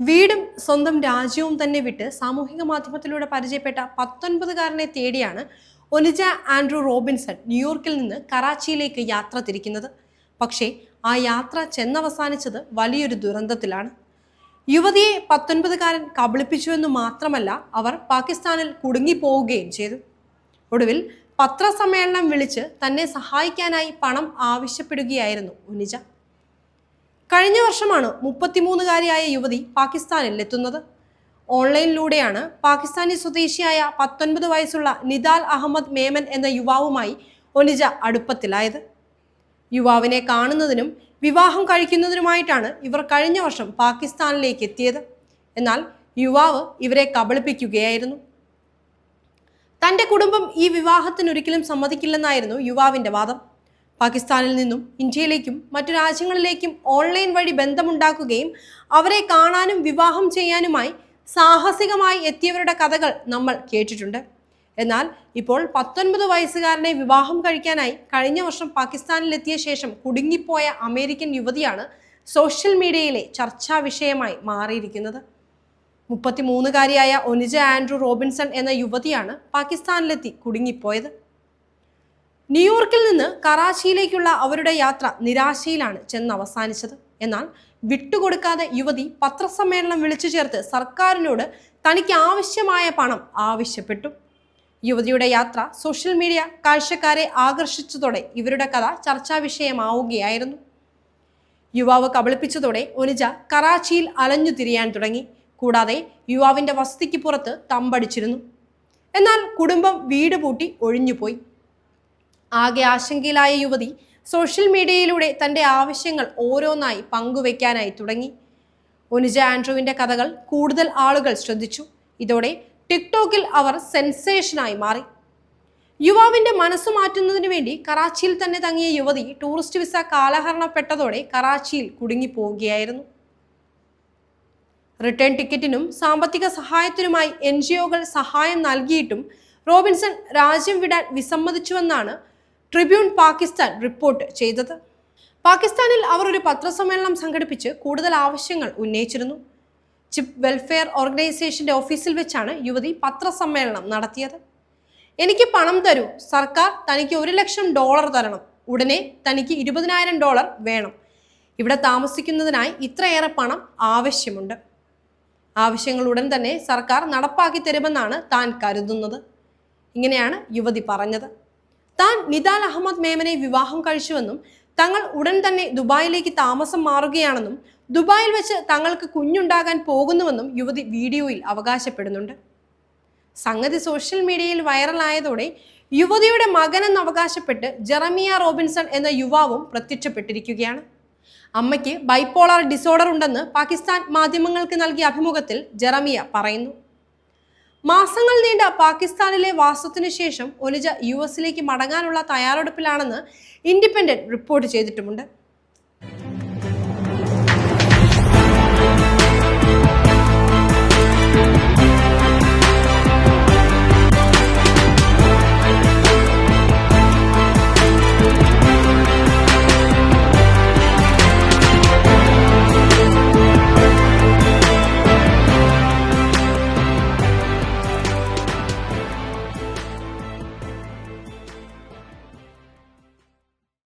വീടും സ്വന്തം രാജ്യവും തന്നെ വിട്ട് സാമൂഹിക മാധ്യമത്തിലൂടെ പരിചയപ്പെട്ട പത്തൊൻപതുകാരനെ തേടിയാണ് ഒലിജ ആൻഡ്രൂ റോബിൻസൺ ന്യൂയോർക്കിൽ നിന്ന് കറാച്ചിയിലേക്ക് യാത്ര തിരിക്കുന്നത്. പക്ഷേ ആ യാത്ര ചെന്നവസാനിച്ചത് വലിയൊരു ദുരന്തത്തിലാണ്. യുവതിയെ പത്തൊൻപതുകാരൻ കബളിപ്പിച്ചുവെന്ന് മാത്രമല്ല അവർ പാകിസ്ഥാനിൽ കുടുങ്ങിപ്പോവുകയും ചെയ്തു. ഒടുവിൽ പത്രസമ്മേളനം വിളിച്ച് തന്നെ സഹായിക്കാനായി പണം ആവശ്യപ്പെടുകയായിരുന്നു ഉനിജ കഴിഞ്ഞ വർഷമാണ് മുപ്പത്തിമൂന്നുകാരിയായ യുവതി പാകിസ്ഥാനിൽ എത്തുന്നത്. ഓൺലൈനിലൂടെയാണ് പാകിസ്ഥാനി സ്വദേശിയായ പത്തൊൻപത് വയസ്സുള്ള നിദാൽ അഹമ്മദ് മേമൻ എന്ന യുവാവുമായി ഒനിജ അടുപ്പത്തിലായത്. യുവാവിനെ കാണുന്നതിനും വിവാഹം കഴിക്കുന്നതിനുമായിട്ടാണ് ഇവർ കഴിഞ്ഞ വർഷം പാകിസ്ഥാനിലേക്ക് എത്തിയത്. എന്നാൽ യുവാവ് ഇവരെ കബളിപ്പിക്കുകയായിരുന്നു. തന്റെ കുടുംബം ഈ വിവാഹത്തിനൊരിക്കലും സമ്മതിക്കില്ലെന്നായിരുന്നു യുവാവിന്റെ വാദം. പാകിസ്ഥാനിൽ നിന്നും ഇന്ത്യയിലേക്കും മറ്റു രാജ്യങ്ങളിലേക്കും ഓൺലൈൻ വഴി ബന്ധമുണ്ടാക്കുകയും അവരെ കാണാനും വിവാഹം ചെയ്യാനുമായി സാഹസികമായി എത്തിയവരുടെ കഥകൾ നമ്മൾ കേട്ടിട്ടുണ്ട്. എന്നാൽ ഇപ്പോൾ പത്തൊൻപത് വയസ്സുകാരനെ വിവാഹം കഴിക്കാനായി കഴിഞ്ഞ വർഷം പാകിസ്ഥാനിലെത്തിയ ശേഷം കുടുങ്ങിപ്പോയ അമേരിക്കൻ യുവതിയാണ് സോഷ്യൽ മീഡിയയിലെ ചർച്ചാ വിഷയമായി മാറിയിരിക്കുന്നത്. മുപ്പത്തിമൂന്നുകാരിയായ ഒനിജ ആൻഡ്രൂ റോബിൻസൺ എന്ന യുവതിയാണ് പാകിസ്ഥാനിലെത്തി കുടുങ്ങിപ്പോയത്. ന്യൂയോർക്കിൽ നിന്ന് കറാച്ചിയിലേക്കുള്ള അവരുടെ യാത്ര നിരാശയിലാണ് ചെന്ന് അവസാനിച്ചത്. എന്നാൽ വിട്ടുകൊടുക്കാതെ യുവതി പത്രസമ്മേളനം വിളിച്ചു ചേർത്ത് സർക്കാരിനോട് തനിക്ക് ആവശ്യമായ പണം ആവശ്യപ്പെട്ടു. യുവതിയുടെ യാത്ര സോഷ്യൽ മീഡിയ കാഴ്ചക്കാരെ ആകർഷിച്ചതോടെ ഇവരുടെ കഥ ചർച്ചാ വിഷയമാവുകയായിരുന്നു. യുവാവ് കബളിപ്പിച്ചതോടെ ഒനിജ കറാച്ചിയിൽ അലഞ്ഞു തിരിയാൻ തുടങ്ങി. കൂടാതെ യുവാവിന്റെ വസതിക്ക് പുറത്ത് തമ്പടിച്ചിരുന്നു. എന്നാൽ കുടുംബം വീട് പൂട്ടി ഒഴിഞ്ഞുപോയി. ആകെ ആശങ്കയിലായ യുവതി സോഷ്യൽ മീഡിയയിലൂടെ തന്റെ ആവശ്യങ്ങൾ ഓരോന്നായി പങ്കുവെക്കാനായി തുടങ്ങി. ഒനിജ ആൻഡ്രുവിന്റെ കഥകൾ കൂടുതൽ ആളുകൾ ശ്രദ്ധിച്ചു. ഇതോടെ ടിക്ടോക്കിൽ അവർ സെൻസേഷനായി മാറി. യുവാവിന്റെ മനസ്സ് മാറ്റുന്നതിന് വേണ്ടി കറാച്ചിയിൽ തന്നെ തങ്ങിയ യുവതി ടൂറിസ്റ്റ് വിസ കാലഹരണപ്പെട്ടതോടെ കറാച്ചിയിൽ കുടുങ്ങിപ്പോവുകയായിരുന്നു. റിട്ടേൺ ടിക്കറ്റിനും സാമ്പത്തിക സഹായത്തിനുമായി എൻ സഹായം നൽകിയിട്ടും റോബിൻസൺ രാജ്യം വിടാൻ വിസമ്മതിച്ചുവെന്നാണ് ട്രിബ്യൂൺ പാകിസ്ഥാൻ റിപ്പോർട്ട് ചെയ്തത്. പാകിസ്ഥാനിൽ അവർ ഒരു പത്രസമ്മേളനം സംഘടിപ്പിച്ച് കൂടുതൽ ആവശ്യങ്ങൾ ഉന്നയിച്ചിരുന്നു. ചിപ്പ് വെൽഫെയർ ഓർഗനൈസേഷന്റെ ഓഫീസിൽ വെച്ചാണ് യുവതി പത്രസമ്മേളനം നടത്തിയത്. എനിക്ക് പണം തരൂ സർക്കാർ തനിക്ക് ഒരു ലക്ഷം ഡോളർ തരണം ഉടനെ തനിക്ക് ഇരുപതിനായിരം ഡോളർ വേണം. ഇവിടെ താമസിക്കുന്നതിനായി ഇത്രയേറെ പണം ആവശ്യമുണ്ട്. ആവശ്യങ്ങൾ ഉടൻ തന്നെ സർക്കാർ നടപ്പാക്കി തരുമെന്നാണ് താൻ കരുതുന്നത്. ഇങ്ങനെയാണ് യുവതി പറഞ്ഞത്. താൻ നിദാൽ അഹമ്മദ് മേമനെ വിവാഹം കഴിച്ചുവെന്നും തങ്ങൾ ഉടൻ തന്നെ ദുബായിലേക്ക് താമസം മാറുകയാണെന്നും ദുബായിൽ വെച്ച് തങ്ങൾക്ക് കുഞ്ഞുണ്ടാകാൻ പോകുന്നുവെന്നും യുവതി വീഡിയോയിൽ അവകാശപ്പെടുന്നുണ്ട്. സംഗതി സോഷ്യൽ മീഡിയയിൽ വൈറലായതോടെ യുവതിയുടെ മകനെന്ന് അവകാശപ്പെട്ട് ജെറമിയ റോബിൻസൺ എന്ന യുവാവും പ്രത്യക്ഷപ്പെട്ടിരിക്കുകയാണ്. അമ്മയ്ക്ക് ബൈപ്പോളാർ ഡിസോർഡർ ഉണ്ടെന്ന് പാകിസ്ഥാൻ മാധ്യമങ്ങൾക്ക് നൽകിയ അഭിമുഖത്തിൽ ജെറമിയ പറയുന്നു. മാസങ്ങൾ നീണ്ട പാകിസ്ഥാനിലെ വാസത്തിനു ശേഷം ഒലിജ യു എസിലേക്ക് മടങ്ങാനുള്ള തയ്യാറെടുപ്പിലാണെന്ന് ഇൻഡിപെൻഡന്റ് റിപ്പോർട്ട് ചെയ്തിട്ടുമുണ്ട്.